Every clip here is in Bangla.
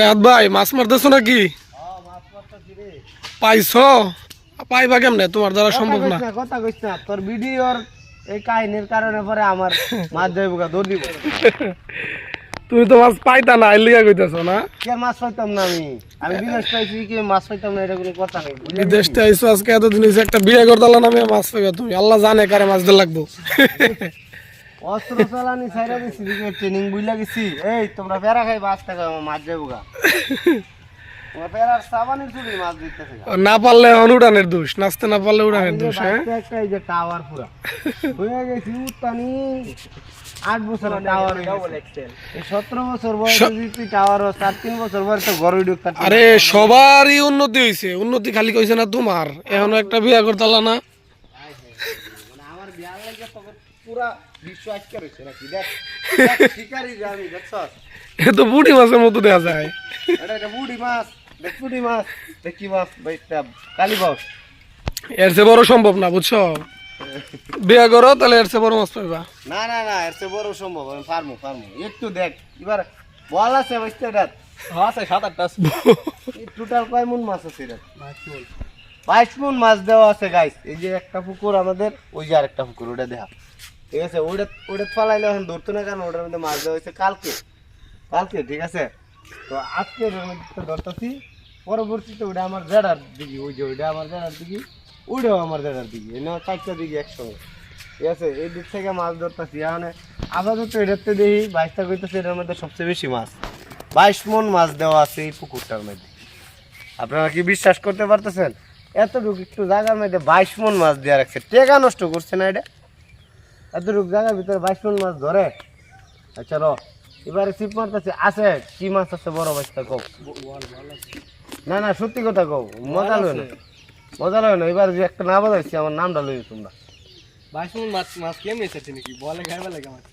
রাত ভাই মাছ মারতেছো নাকি? পাইছ? পাইবা কেমনে? তোমার দ্বারা সম্ভব না। কথা কইস না। তোর ভিডিওর এই কাহিনীর কারণে পরে আমার মাছ যাইব গা দৌড় দিব। তুমি তো মাছ পাইতা না এলিয়া কইতেছো না? কে মাছ পাইতাম না আমি? আমি বিদেশ পাইছি কি মাছ পাইতাম না এটা কোনো কথা নেই বুঝলি? বিদেশটা আইসো আজকে এতদিন হয়েছে একটা বিয়ে করতালা নামে মাছ পাইবা তুমি। আল্লাহ জানে কারে মাছ দিয়ে লাগবো। অস্ত্র চালানি ছাইরা দিছি দিকে ট্রেনিং বুইলা গেছি। এই তোমরা পেরা খাই মাছ থাকা আমার মাছ যাইব গা। না পারলে উড়ানের দোষ নাচতে না পারলে উড়ানের দোষ হ্যাঁ? একটা এই যে টাওয়ার পুরা। হয়ে গেছি উত্তানি। আট বছর টাওয়ার সতেরো বছর বয়সে তুই টাওয়ার চার তিন বছর বয়সে ঢুকতে আরে সবারই উন্নতি হয়েছে উন্নতি খালি কইছে না তোমার। এখনও একটা বিয়ে করতালা না। আমার বিয়া লাগে পুরা বিশ্ব আজকে রয়েছে নাকি? দেখ শিকারি আমি দেখছস? এ তো বুড়ি মাছের মতো দেখা যায়। এটা এটা বুড়ি মাছ দেখ বুড়ি মাছ দেখ কি মাছ ভাইটা কালী বাসের চেয়ে বড় সম্ভব না বুঝছ? বিয়ে করো তাহলে এর চেয়ে বড় মাছ পাইবা। না না না এর চেয়ে বড় সম্ভব আমি পারমু পারমু একটু দেখ এবার বল আছে ভাইটা এটা আছে সাত আটটা আছে। টোটাল কয় মন মাছ আছে এটা বাইশ মন। মাছ দেওয়া আছে গাইস এই যে একটা পুকুর আমাদের ওই যে আরেকটা পুকুর ওটা দেখা। ঠিক আছে ওইটা ওইটা ফালাইলে এখন ধরতো না কেন? ওটার মধ্যে মাছ দেওয়া হয়েছে কালকে। কালকে, ঠিক আছে? তো আজকে ধরতেছি, পরবর্তীতে ওটা আমার জেডার দিকে ওই যে ওইটা আমার জেডার দিকে ওইটাও আমার জেডার দিকে এনে চারটা দিকে একসঙ্গে। ঠিক আছে, এই দিক থেকে মাছ ধরতেছি। এখন আপাতত এটাতে দেখি, বাইশটা কইতেছে এটার মধ্যে সবচেয়ে বেশি মাছ। বাইশ মন মাছ দেওয়া আছে এই পুকুরটার মধ্যে। আপনারা কি বিশ্বাস করতে পারতেছেন? এতটুকু একটু জায়গার মধ্যে বাইশ মন মাছ দেওয়া রাখছে টেকা নষ্ট করছে না এটা? এতটুকু জায়গার ভিতরে বাইশ মন মাছ ধরে। আচ্ছা র এবারে চিপ মারতেছে। আছে কি মাছ আছে বড় বাচ্চা কও। না না সত্যি কথা কও। মজা লয় না। মজা লয় না। এবার যে একটা না বাজাইছি আমার নামটা লই তোমরা। বাইশ মিনিট মাছ মাছ কেমন এসেছে নাকি? বলে খাইবে লাগে মাছ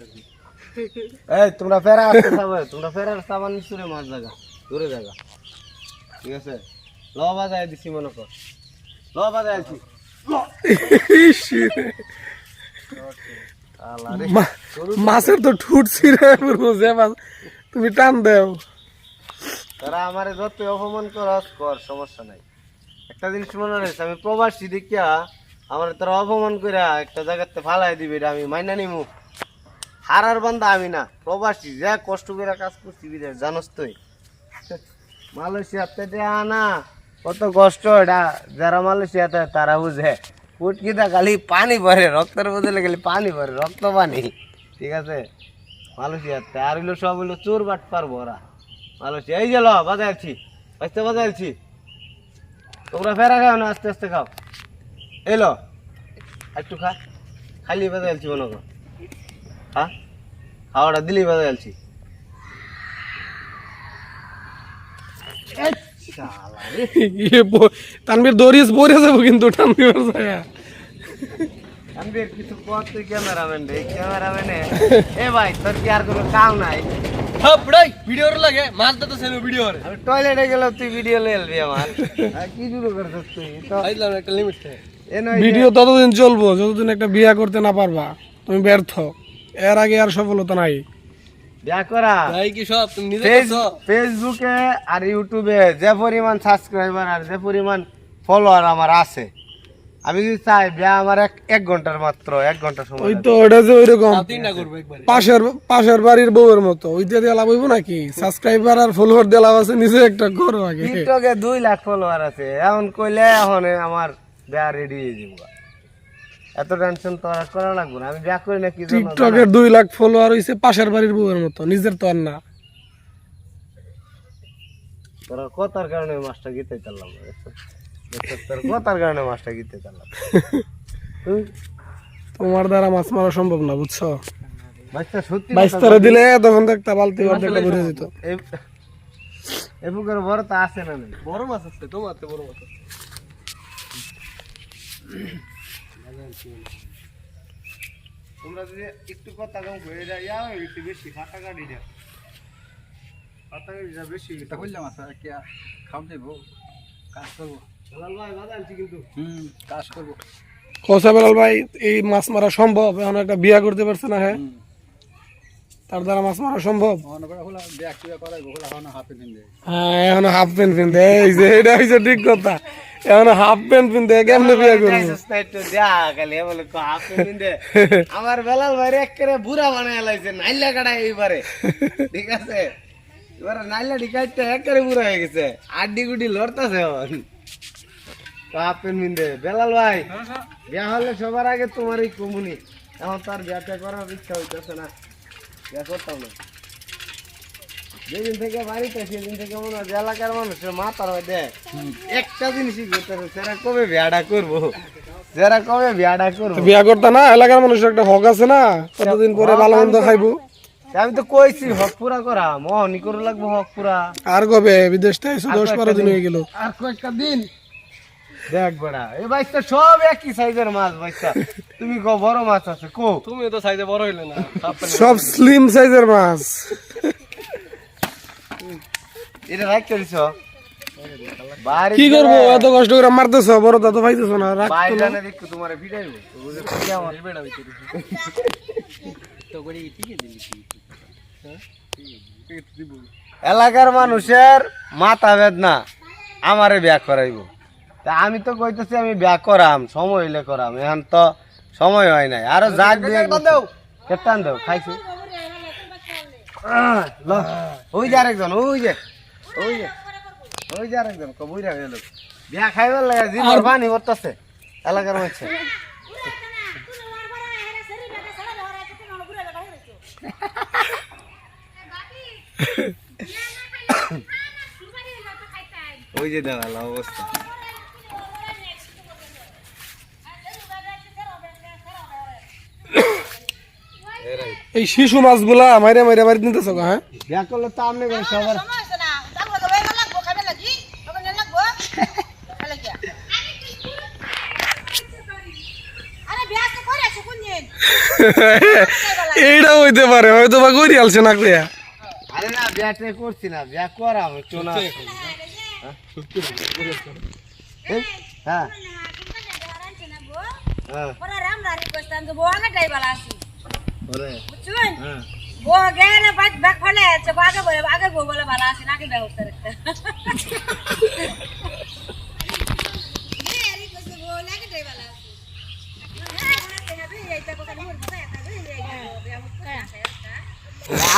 এই তোমরা ফেরা আসতে তোমরা ফেরার সাবান নিচুরে মাছ জায়গা দূরে জায়গা ঠিক আছে? ল বাজায় দিছি মনে কর। ল বাজায় আছি মাছের তো ঠুট ছিঁড়ে যে মাছ। তুমি টান দেও। তারা আমার যত অপমান করস কর সমস্যা নাই। একটা জিনিস মনে রয়েছে আমি প্রবাসী দেখিয়া আমার তারা অপমান করে একটা জায়গাতে ফালাই দিবে এটা আমি মাইনা নিমু। হারার বান্দা আমি না প্রবাসী যা কষ্ট করে কাজ করছি বিদেশ জানোস তুই। মালয়েশিয়াতে দেয়া না কত কষ্ট এটা যারা মালয়েশিয়াতে তারা বুঝে। ফুটকিটা খালি পানি ভরে, রক্তের বদলে খালি পানি ভরে, রক্ত পানি। ঠিক আছে? মালয়েশিয়াতে আর হইল সব হইল চোর বাট পারব ওরা। মালয়েশিয়া। এই যে ল বাজাইছি বাঁচতে বাজাইছি তোমরা ফেরা খাও না, আস্তে আস্তে খাও। এলো একটু খা। খালি বাজাইছি মনে কর। হ্যাঁ খাওয়াটা দিলেই বাজাইছি তানবীর দরিস বরে যাব কিন্তু টানবির জায়গা কিছু কর তুই ক্যামেরাম্যান রে ক্যামেরাম্যানে। এ ভাই তোর কি আর কোনো কাম নাই? হ্যাঁ ভিডিওর লাগে মাছ দিতে সেন ভিডিওর আমি টয়লেটে গেলে তুই ভিডিও লেলবি আমার। কি শুরু করছিস তুই? তো আইলাম একটা লিমিট থাকে এ নয় ভিডিও ততদিন চলবো যতদিন একটা বিয়া করতে না পারবা তুমি ব্যর্থ। এর আগে আর সফলতা নাই। বিয়া করা। ভাই কি সব তুমি নিজে ফেস- করছ? ফেসবুকে আর ইউটিউবে যে পরিমাণ সাবস্ক্রাইবার আর যে পরিমাণ ফলোয়ার আমার আছে আমি যদি চাই বিয়া আমার এক এক ঘণ্টার মাত্র এক ঘণ্টা সময় ওই তো ওটা যে ওইরকম। তাও তিনটা করব একবার। পাশের পাশের বাড়ির বউয়ের মতো। ওইটা দিয়ে লাভ হইব নাকি? সাবস্ক্রাইবার আর ফলোয়ার দিয়ে লাভ আছে নিজে একটা করো আগে। টিকটকে দুই লাখ ফলোয়ার আছে। এখন কইলে এখন আমার বিয়া রেডি হয়ে যাব। এত টেনশন তো আর করা লাগবে না। আমি বিয়া করি না কি টিকটকের দুই লাখ ফলোয়ার হইছে পাশের বাড়ির বউয়ের মতো। নিজের তো আর না। তোরা কথার কারণে মাছটা গীতে চাললাম? তোর কথার কারণে মাছটা গীতে চাললাম তোমার দ্বারা মাছ মারা সম্ভব না বুঝছ? দিলে তখন দেখতে বালতি অর্ধেকটা যেত। পুকুরে বড় তো আছে না বড় মাছ আছে তোমার তো বড় মাছ আছে। তোমরা যদি একটু কথা কম হয়ে যায় যাও একটু বেশি ফাটা কাটি যা ফাটা কাটি যা বেশি এটা কি খাওয়া যাব কাজ করব। ভাই, এই মাছ মারা সম্ভব? এখন একটা বিয়া করতে পারছে না হ্যাঁ? তার দ্বারা মাছ মারা সম্ভব? হ্যাঁ এখন হাফ প্যান্ট পিনতে। এই যে, এটা হইছে ঠিক কথা। এখন হাফ প্যান্ট পিনতে, কেমনে বিয়ে আমার বেলাল ভাই একেবারে বুড়া বানায় লাইছে, নাইলা কাটা এইবারে। ঠিক আছে? এবারে নাইলা ডিকাইতে একেবারে বুড়া হয়ে গেছে। আড্ডি গুডি লড়তাছে এখন। তো আপনি বেলাল ভাই বিয়া হলে সবার আগে তোমার কমুনি। এখন তার বিয়াটা করার ইচ্ছা হইতেছে না। বিয়া করতাম না। যেদিন থেকে বাড়িতে সেদিন থেকে মনে হয় এলাকার মানুষের মাথার মধ্যে একটা জিনিসই করতেছে সেরা কবে বিয়াটা করব? যারা কবে বিয়াটা করব? বিয়া করতে না এলাকার মানুষের একটা হক আছে না? কতদিন পরে ভালো মন্দ খাইবো? আমি তো কইছি হক পুরা করা। মোহনি করে লাগবো হক পুরা। আর কবে? বিদেশ থেকে দশ বারো দিন। হয়ে গেল। আর কয়েকটা দিন। দেখ বড়া এই বাইসটা সব একই সাইজের মাছ বাইসটা তুমি কো বড় মাছ আছে কো তুমি তো সাইজে বড় হইলে না সব স্লিম সাইজের মাছ। এটা রাখ কি করব এত কষ্ট করে মারতেছ বড় তো পাইতেছ না রাখ দেখো তোমার আমার বেড়া তো করে ঠিক দিলি এলাকার মানুষের মাথা বেদনা আমারে বিয়া করাইব। তা আমি তো কইতেছি আমি বিয়া করাম সময় হইলে করাম এখন তো সময় হয় নাই। আরও যাক দিয়ে কেতান দেও। খাইছি। ওই যে আরেকজন ওই যে ওই যে ওই যে আরেকজন কবুইরা গেল। বিয়া খাইবার লাগে জীবন পানি করতেছে এলাকার মধ্যে ওই যে দেওয়াল অবস্থা। এই শিশু মাছগুলা মাইরে মাইরে বাড়ি নিতেছ হ্যাঁ? বিয়া করলে তো আপনি করে সবার। এইটা হইতে পারে হয়তো বা করি আলছে না কইয়া আরে না বিয়াটা করছি না বিয়া করাম একটু না এই, হ্যাঁ হ্যাঁ। ওরে হ্যাঁ।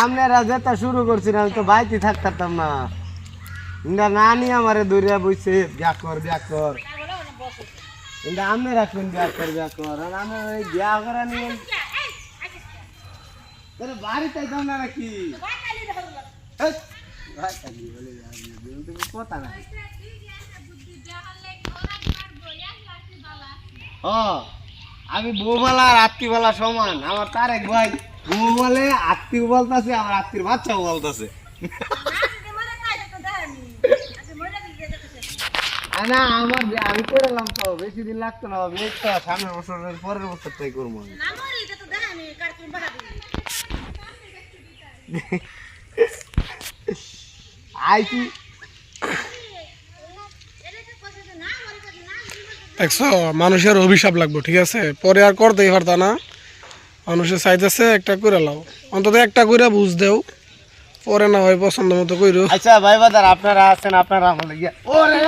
আপনারা যেটা শুরু করছেন আমি তো বাইতে থাকতাম না। ইন্দা নানি আমারে দৌড়িয়া বইছে বিয়া কর বিয়া কর। ইন্দা আপনি রাখবেন বিয়া কর বিয়া কর। আর আমি ওই করা নিয়ে তাহলে বাড়িতে যাও না নাকি না ও আমি বৌমালা আর আত্মীয়বালা সমান। আমার তারেক ভাই বউ বলে আত্মীয় বলতেছে আমার আত্মীয় বাচ্চাও বলতেছে। না আমার আমি করলাম তো বেশি দিন লাগতো না সামনের বছরের পরের বছর তাই করব আমি। আইছি দেখছ মানুষের অভিশাপ লাগবে ঠিক আছে? পরে আর করতেই পারতা না। মানুষের চাইতেছে একটা করে লাও। অন্তত একটা করে বুঝ দেও। পরে না হয় পছন্দ মতো কইরো। আচ্ছা ভাই বাদার আপনারা আছেন আপনারা আমার লাগে ওরে!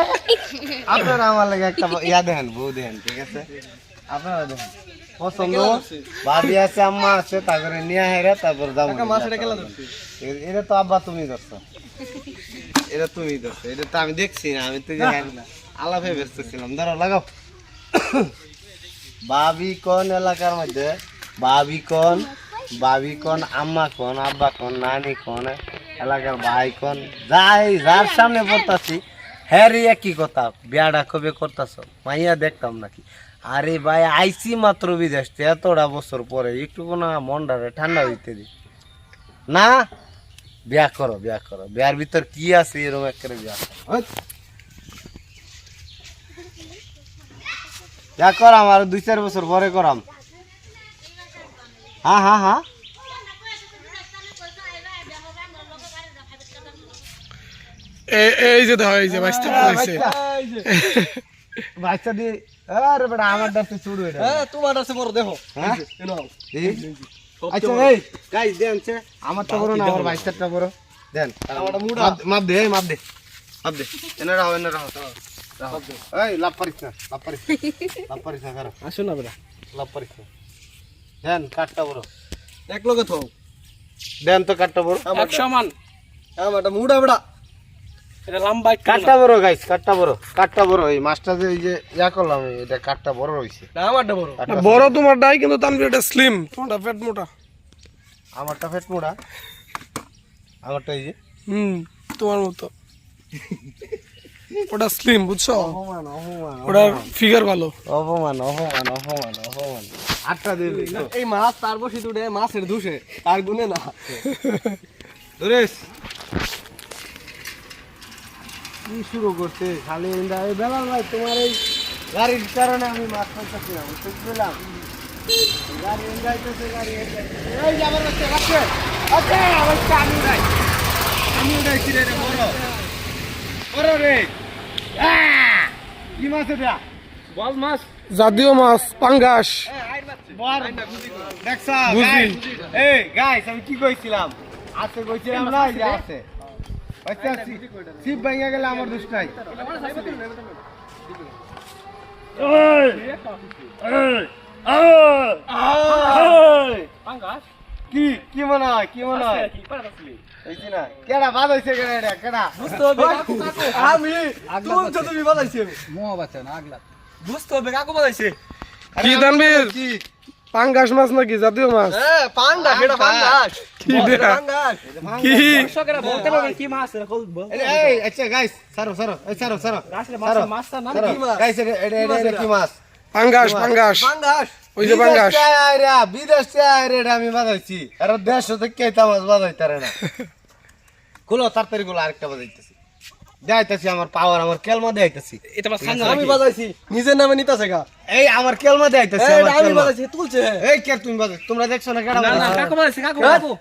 আপনারা আমার লাগে একটা ইয়া দেখেন বউ দেখেন ঠিক আছে? আপনারা দেখেন। পছন্দ? ভাবি আছে আম্মা আছে তারপরে নিয়ে হেরে তারপর দাম এটা তো আব্বা তুমি ধরছো। এটা তুমি ধরছো। এটা তো আমি দেখছি না আমি তো আলাপে ব্যস্ত ছিলাম। ধরো লাগাও। বাবি কোন এলাকার মধ্যে? বাবি কোন? বাবি কোন আম্মা কোন আব্বা কোন নানি কোন এলাকার ভাই কোন? যাই যার সামনে পড়তাছি হ্যারি একই কথা বিয়াটা কবে করতাছ? মাইয়া দেখতাম নাকি? আরে ভাই আইসি মাত্র বিদেশ এতটা বছর পরে। একটু না মনটারে ঠান্ডা হইতে দি। না? বিয়া করো বিয়া করো। বিয়ার ভিতর কি আছে এরকম এক করে বিয়া করো। বিয়া করাম আর দুই চার বছর পরে করাম। হ্যাঁ হ্যাঁ হ্যাঁ। এই যে দেখো এই যে বাইশটা হয়েছে। বাচ্চা দিয়ে আরে বেটা আমার দাঁতে চুড়ু এটা হ্যাঁ তোমার আছে বড় দেখো। হ্যাঁ? আচ্ছা এই। গাইস দেন সে আমারটা বড় না আমার বাইশটা বড়। দেন। আমারটা মুড়া। মাপ দে মাপ দে মাপ দে। এনে রাখো এনে রাখো রাখো এই লাভ পারিস না লাভ পারিস না, লাভ পারিস না করো আসো না বেটা। লাভ পারিস না। দেন কাটটা বড়। এক লগে থাও দেন তো কাটটা বড়। এক সমান। আমারটা মুড়া বেটা। এটা লম্বা কাটটা বড় গাইস কাটটা বড় কাটটা বড়। এই মাছটা যে এই যে ইয়া করলাম এটা কাটটা বড় হইছে। না আমারটা বড়। কাটটা- বড়। তোমার ডাই কিন্তু তানভীর এটা স্লিম তোমারটা পেট মোটা। আমারটা ফেট আমারটা এই যে। হুম তোমার মতো। ওটা স্লিম বুঝছ? অপমান অপমান ওটার ফিগার ভালো। অপমান অপমান অপমান অপমান। আটটা দিবি এই মাছ তার বসে দুটে মাছের ধুসে তার গুনে না। ধরেস কি শুরু করতে খালি বেলাল ভাই তোমার এই গাড়ির কারণে আমি মাছ পাইতেছি না বুঝতে পেলাম গাড়ি এনজাইতেছে গাড়ি এনজাইতেছে এই যে বাচ্চা বাচ্চা আচ্ছা বাচ্চা আমি রে বড়। বড় রে। কি মাছ এটা? বল মাছ। জাতীয় মাছ পাঙ্গাস। দেখছা এই গাইস আমি কি কইছিলাম? আছে কইছিলাম না যে আছে। আচ্ছা শিব ভাঙা গেলে আমার দোষ নাই। কি কি মনে হয় কি মনে হয়? কেডা বাদ হইছে কেডা কেডা? আমি তুমি তো তুমি বাজাইছে মোয়া বাচ্চা না আগলা। বুঝতে হবে কাকু বাজাইছে কি তানভীর? কি? পাঙ্গাস মাছ নাকি জাতীয় মাছ? হ্যাঁ পাঙ্গাস এটা পাঙ্গাস। কি এটা? পাঙ্গাস। কি? দর্শকেরা বলতে পারবে কি মাছ এটা এই, আচ্ছা গাইস সারো সারো এই সারো সারো আসলে মাছ মাছটার নাম কি মাছ? গাইস এটা এটা কি মাছ পাঙ্গাস পাঙ্গাস। পাঙ্গাস। ওই যে পাঙ্গাস। বিদেশ আইরা এটা আমি বাজাইছি। আর দেশ থেকে কেতা মাছ বাজাইতারে না। গুলো তাড়াতাড়ি গুলো আরেকটা বাজাইতেছি। দেখাইতেছি আমার পাওয়ার আমার কেলমা দেখাইতেছি। এটা আমি বাজাইছি। নিজের নামে নিতাছে গা। এই আমার কেলমা দেখাইতেছি আমি বাজাইছি তুলছে। এই কে তুমি বাজাই তোমরা দেখছ না কেডা বাজাইছে? কাকু বাজাইছে কাকু কাকু।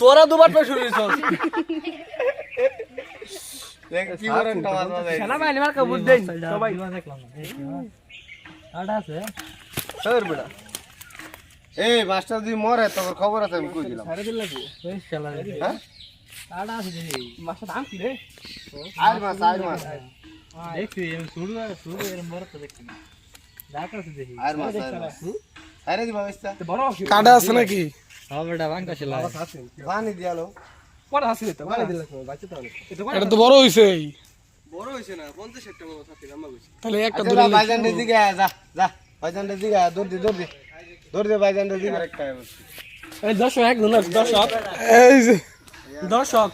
তোরা দুবার শুরু হইছস দেখ, কি বাইনি মার কাবুদ দেন সবাই। সর বেটা। এই মাছটা যদি মরে তোর খবর আছে আমি কই দিলাম। হ্যাঁ? মাছটা দাম কি রে আর দিবা কাটা আছে নাকি পানি দিয়ালো বড় হাসি তো বড় দিলে বাচ্চা তো এটা তো না 50 টাকা মতো থাকে লম্বা কইছি তাহলে একটা আচ্ছা, ধরে যা, যা ভাইজানদের দিকে দৌড় দে দৌড় দে দৌড় দে ভাইজানদের দিকে আরেকটা এই এক ধরনের দর্শক এই যে দর্শক।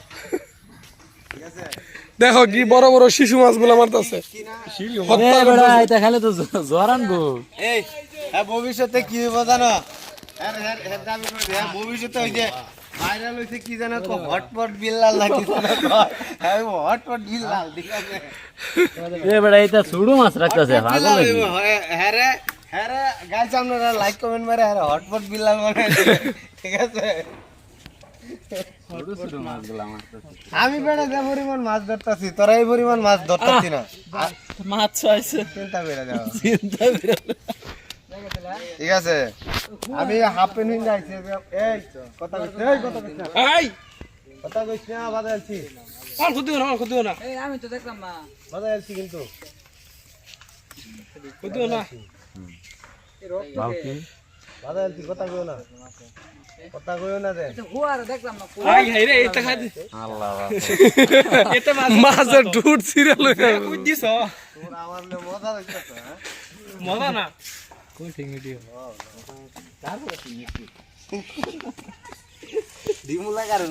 দেখো কি বড় বড় শিশু মাছগুলো মারতেছে। এই হ্যাঁ ভবিষ্যতে কি হইব জানো? হ্যাঁ, হ্যাঁ, হ্যাঁ, দাবি করে দে, হ্যাঁ, ভবিষ্যতে ওই যে ভাইরাল হইছে কি জানো কো হটপট বিল্লাল। হ্যাঁ হটপট ঠিক আছে? হ্যাঁ, হ্যাঁ রে হ্যাঁ রে। গাইস আপনারা লাইক কমেন্ট মারে হ্যাঁ হটপট বিল্লাল মানে ঠিক আছে? আমি বেড়া যে পরিমাণ মাছ ধরতাছি তোরা এই পরিমাণ মাছ ধরতাছি না। মাছ আছে চিন্তা করে দাও ঠিক আছে? আমি হাফ প্যান্ট হিন যাইছি এই কথা কইছ এই কথা কইছ এই! কথা কইছ না বাদাইছি আর খুদিও না আর খুদিও না। বাদাইছি কিন্তু। খুদিও না। বাদাইছি কথা কইও না। কথা কইও না রে আই হাই রে এটা খাই এটা মাছ মাছের ঠুট সিরিয়াল হয়ে গেল। কই দিছ? তোর আমার লে মজা লাগছে তো হ্যাঁ? মজা না? ডিমু লাগার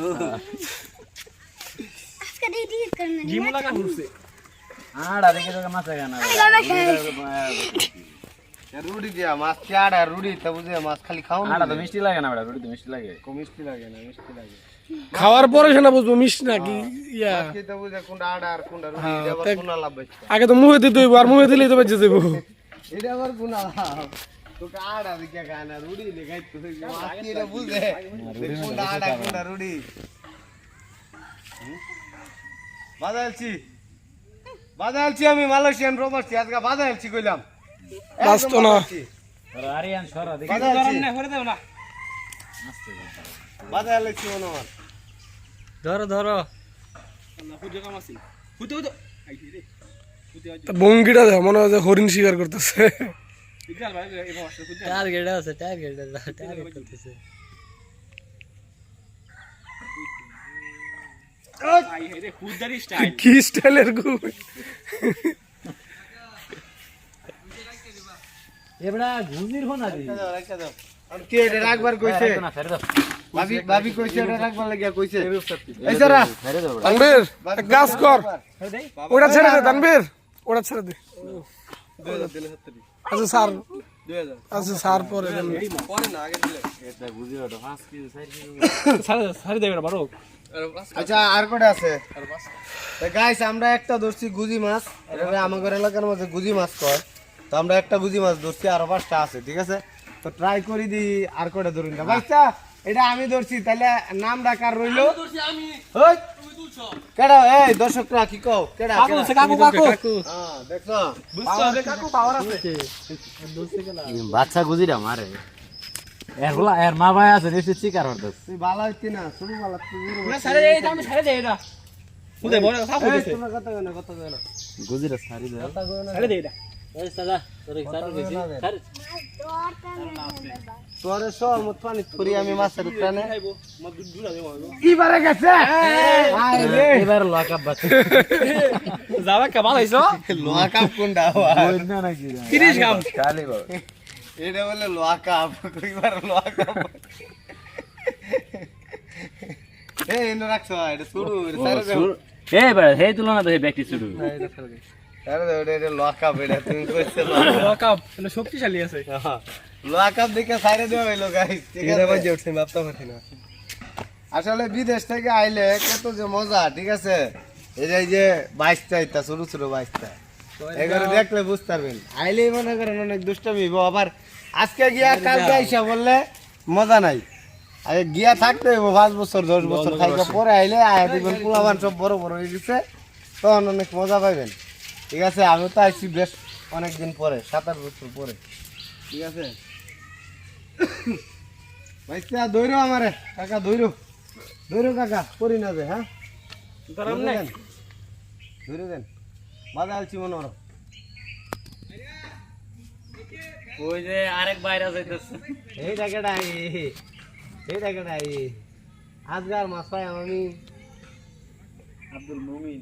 জিমু লাগা ঘুরছে রুডি দিয়া মাছ চাড়া রুডি তা বুঝে মাছ খালি খাও না মিষ্টি লাগে না বেটা রুটি তো মিষ্টি লাগে। কম মিষ্টি লাগে না মিষ্টি লাগে। খাওয়ার পরে সেটা বুঝব মিষ্টি নাকি? ইয়া। মাছ খেতে বুঝে কোনটা আড়া আর কোনটা রুডি হ্যাঁ, এটা কোনটা লাভ বেশি আগে তো মুখে দিতে হইব আর মুখে দিলেই তো বেঁচে যাব এটা আবার কোনটা লাভ? তোকে আড়া দিকে খায় না রুডি তো মাছ কি এটা বুঝে কোনটা আড়া কোনটা রুডি বাজাইছি। বাজাইছি আমি মালয়েশিয়ান প্রবাসী আজকে বাজাইছি কইলাম। বাঁচতো না। ধরো ধরো। তা দেখ মনে হয় হরিণ শিকার করতেছে। টার্গেট আছে টার্গেট টার্গেট করতেছে। কি স্টাইলের গু এবড়া ঘুমির ফোন আদি রেখে দাও, আর কে এটা রাখবার কইছে? ভাবি ভাবি কইছে এটা রাখবার লাগিয়া কইছে। এই সারা তানবীর এক কর। ওটা ছেড়ে দে তানবীর ওটা ছেড়ে দে। আচ্ছা স্যার। আচ্ছা স্যার পরে দেন। আচ্ছা আর কটা আছে? গাইস আমরা একটা ধরছি গুজি মাছ। আমাদের এলাকার মধ্যে গুজি মাছ কয়। তো আমরা একটা বুঝি মাছ ধরছি আরও পাঁচটা আছে ঠিক আছে? তো ট্রাই করি দি আর কটা ধরুন না বাচ্চা এটা আমি ধরছি তাহলে নাম ডাকার রইল? ওই, কেডা এই দর্শকরা কি কও? কেডা কাকু কাকু কাকু। হ্যাঁ দেখছ? বাচ্চা গুজিরা মারে। এরগুলা এর মা ভাই আছে তুই হইতি না শুরু ভালো তুই সারে এই আমি সারে দে এটা। খুদে বড় কাকু দিছে। তোমরা কথা কই না কথা কই না। গুজিরা সারি দেয় সারে দে এটা। এই সাদা সারে দিছি সারে তোরে পানি করি আমি মাছের প্রাণে এবারে গেছে? এবার লকআপ বাচ্চা যাবা কা হইছো? লোহা কোনটা না নাকি 30 গ্রাম খালি গো এটা বলে লোহা কইবার লোহা কাপ এই রাখছো এটা শুরু এটা সারে দাও। এ বেড়া হে তুলনা তো হে ব্যক্তি শুরু এটা এটা লোহা কাপ এটা তুমি কইছো কাপ এটা শক্তিশালী আছে। লোহা দেখে সাইরে দেওয়া হইল গাইস ঠিক আছে? বাজে উঠছে মাপতা পারি না। আসলে বিদেশ থেকে আইলে কত যে মজা ঠিক আছে? এই যে এই যে বাইশটা ইতা ছোট ছোট বাইশটা। এগুলো দেখলে বুঝতে পারবেন। আইলেই মনে করেন অনেক দুষ্টামি আবার আজকে গিয়া কালকে আইসা বললে মজা নাই। আগে গিয়া থাকতে হইব পাঁচ বছর দশ বছর থাকবে পরে আইলে আয়া দেখবেন পোলাবান সব বড় বড় হয়ে গেছে তখন অনেক মজা পাইবেন। ঠিক আছে আমি তো আইসি বেশ অনেক দিন পরে সাত আট বছর পরে। ঠিক আছে? ভাইস্তা দৌড়ো আমারে কাকা দৌড়ো দৌড়ো কাকা করি না যে হ্যাঁ? দৌড়ে দেন। বাধা আলছি মনে হলো ওই যে আরেক বাইরে যাইতেছে। এই টাকাটাই এই টাকাটাই আজকার মাছ পাই আমি। আব্দুল মুমিন।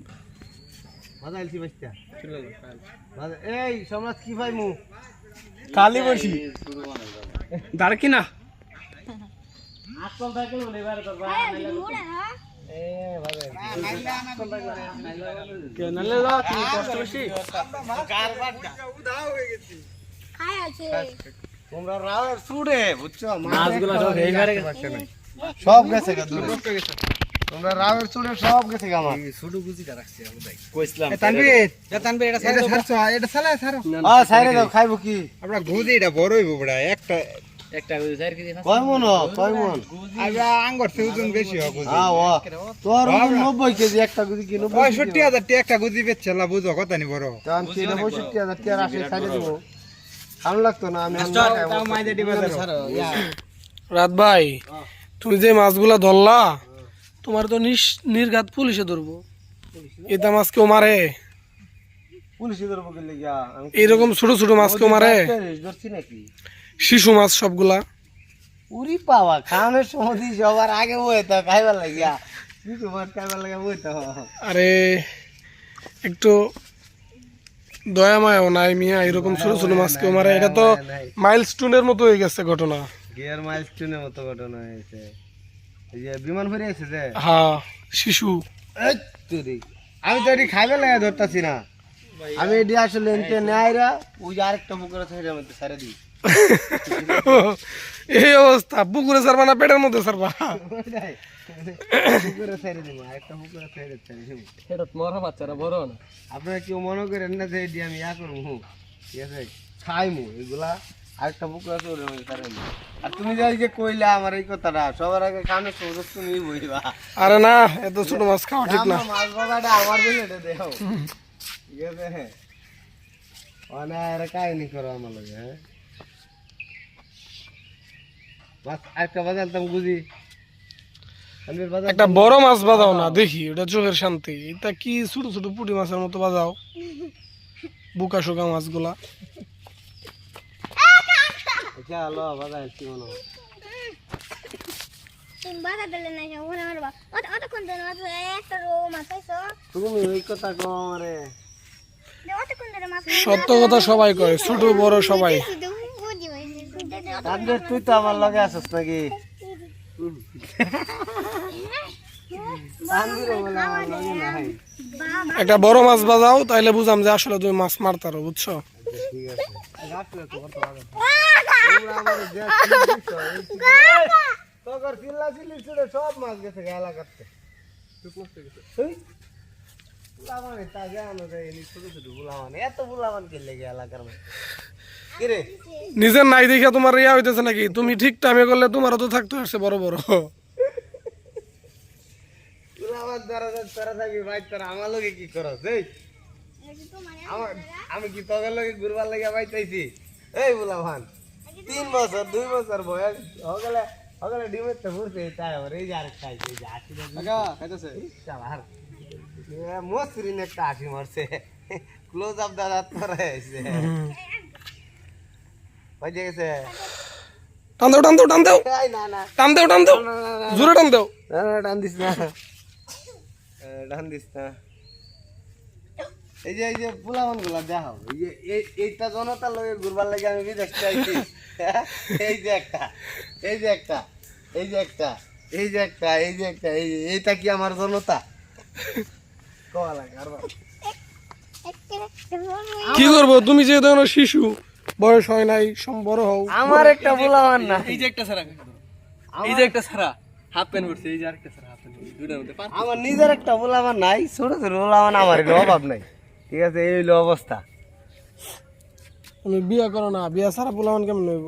এই সম্রাট কি ভাই মু কালি বসি। দাঁড় কি না কষ্ট বেশি? তোমরা সুড়ে বুঝছ? মাছগুলো সব এইবারে তোমরা রাওয়ের সুড়ে সব গেছে গা আমার কইছিলাম তানবীর এটা তানবীর এটা সারে এটা সালা আ দাও খাইবো কি? আমরা গুদি এটা বড় হইব বড়া একটা। একটা গুজি চার কেজি কয় মন হ? কয় মন? আমরা আঙ্গর সে ওজন বেশি গুদি হ্যাঁ ও। তোর ওজন নব্বই কেজি একটা গুজি কি নব্বই কেজি? পঁয়ষট্টি হাজার টাকা একটা গুদি বেচছে লা বুঝো কথা নি বড়। সাইডে দেবো। ভালো লাগতো না আমি রাত ভাই তুমি যে মাছগুলা ধরলা তোমার তো নির্ঘাত পুলিশে ধরবো। এটা মাছ কেউ মারে এইরকম ছোট ছোট মাছ কেউ মারে। শিশু মাছ সবগুলা। উরি পাওয়া খাওয়ানোর সময় সবার আগে খাইবার লাগিয়া। কিছু মাছ খাইবার লাগে বই আরে একটু দয়া মায়াও নাই মিয়া এরকম ছোট ছোট মাছ কেউ মারে। এটা তো মাইলস্টোনের মতো হয়ে গেছে ঘটনা। গিয়ার মাইলস্টোনের মতো ঘটনা হয়েছে। বিমান ফেরে আছে যে? হ্যাঁ শিশু। আমি তো এটি খাইবার লাগে ধরতাছি না। আমি এটি আসলে এনতে নেয়রা ওই যে আরেকটা পুকুরে সারে দিই। এই অবস্থা পুকুরে সারবা না পেটের মধ্যে সারবা ছেড়ে ছেড়ে ছেড়ে না। আপনারা কেউ মনে করেন না যে এটি আমি ইয়া করব ঠিক আছে? খাইমু এগুলা আরেকটা পুকুর আছে ওর মধ্যে ছেড়ে আর তুমি যে এই যে কইলা আমার এই কথাটা সবার আগে খাওয়ানোর সময় তুমি বইবা। আরে না এত ছোট মাছ খাওয়া ঠিক না। মাছ বাবাটা আমার বলে এটা দেও। ঠিক আছে অনেক কাহিনী করো আমার লগে হ্যাঁ মাছ আরেকটা বাজালতাম আনবির একটা বড় মাছ বাজাও না দেখি ওটা চোখের শান্তি। এটা কি ছোট ছোট পুঁটি মাছের মতো বাজাও? বুকা শুকা মাছগুলা। কি মনে হয়? সত্য কথা সবাই কয় ছোট বড় সবাই। তুই তো আমার লগে আসছ নাকি? একটা বড় মাছ বাজাও তাইলে বুঝাম যে আসলে তুমি মাছ মারতারো বুঝছ? তো করতে আমার চিল্লা চিল্লা- ছেড়ে সব মাছ গেছে গা এলাকাতে এই, বুলাবান এটা জানো রে, এই বুলাবান, লেগে এলাকার মধ্যে? নিজের নাই দেখে তোমার ইয়া হইতেছে নাকি তুমি ঠিক টাইমে করলে তোমারও তো থাকতে আসছে বড় বড় যারা যারা তারা থাকবি ভাই, তারা আমার লগে কি করস, এই? আমি কি তোদের লগে ঘুরবার লাগে বাইতেছি এই বুলাবান তিন বছর দুই বছর বয়স হগলে হগলে ডিমের তো ঘুরতে তাই আবার এই যে আরেকটা আছে, এই যে হাসি খাইতেছে? চালার মসরিন একটা হাসি মারছে। ক্লোজ আপ দাদা করে এসে বাজে গেছে। টান দেও টান দেও টান দেও। এই না না। টান দেও টান দেও। জোরে টান দেও। না না টান দিস না। টান দিস না। এই যে এই যে পোলামানগুলা দেখাও এই যে এইটা জনতা লগে ঘুরবার লাগে আমি বিদেশ চাইছি এই যে একটা এই যে একটা এই যে একটা এই যে একটা এই যে একটা এই যে এইটা কি আমার জনতা কওয়া লাগে আর কি করব তুমি যে ধরো শিশু বয়স হয় নাই সম বড় হও আমার একটা পোলামান না এই যে একটা সারা এই যে একটা সারা হাফ প্যান্ট পরছে এই যে আরেকটা সারা হাফ প্যান্ট দুইটার মধ্যে আমার নিজের একটা পোলামান নাই ছোট ছোট পোলামান আমার অভাব নাই ঠিক আছে এই হইল অবস্থা। তুমি বিয়ে করো না বিয়ে ছাড়া পোলামান কেমন হইব?